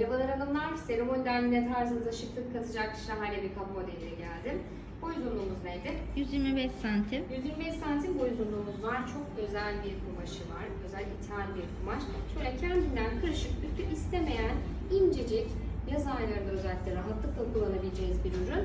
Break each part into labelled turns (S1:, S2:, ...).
S1: Merhabalar hanımlar, seremoniden yine tarzınıza şıklık katacak şahane bir kap modeliyle geldim. Boy uzunluğumuz neydi?
S2: 125 santim.
S1: 125 santim boy uzunluğumuz var. Çok özel bir kumaşı var. Özel ithal bir kumaş. Şöyle kendinden kırışık, ütü istemeyen, incecik, yaz aylarında özellikle rahatlıkla kullanabileceğiniz bir ürün.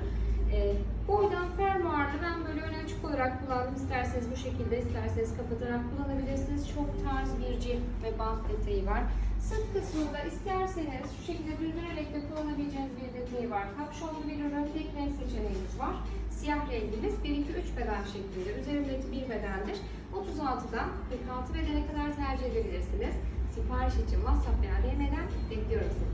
S1: Ee, boydan fermuarlı ben böyle öne açık olarak kullandım. İsterseniz bu şekilde, isterseniz kapatarak kullanabilirsiniz. Çok tarz bir cip ve bant detayı var. Sırt kısmında isterseniz şu şekilde düzülerek de kullanabileceğiniz bir detayı var. Kapşonlu bir ürün, tek renk seçeneğimiz var. Siyah rengimiz 1 2 3 beden şeklinde. Üzerindeki bir bedendir. 36'dan 46 bedene kadar tercih edebilirsiniz. Sipariş için WhatsApp veya DM'den bekliyorum sizleri.